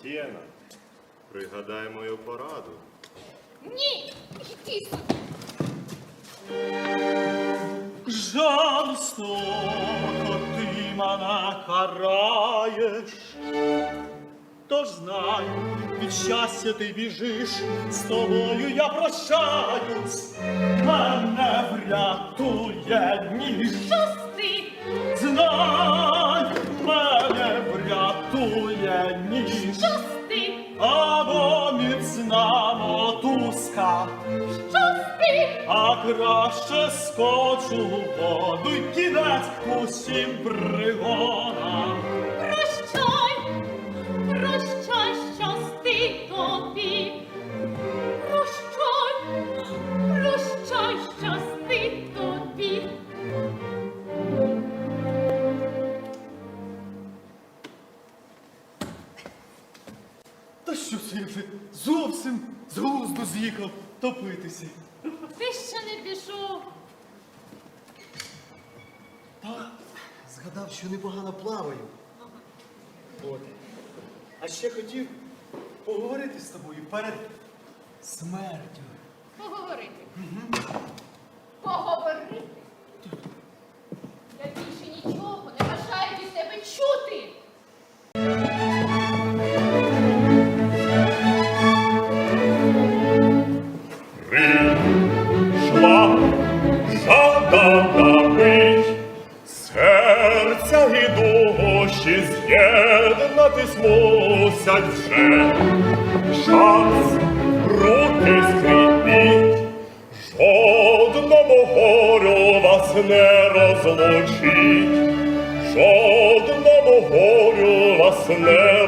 Стєна, пригадай мою пораду. Ні, йди сюди. Жорстоко ти мене караєш, тож знай, від щастя ти біжиш, з тобою я прощаюсь, мене врятує ніж. Пусти. Знай, або мотузка, що спі, А краще скочу в воду й кінець усім пригодам. Та що це я вже зовсім з глузду з'їхав топитися? Ти ще не пішов. Та згадав, що непогано плаваю. От. А ще хотів поговорити з тобою перед смертю. Поговорити. Поговорити. З'єднатись мусять вже. Час руки скріпіть, жодному горю вас не розлучить, жодному горю вас не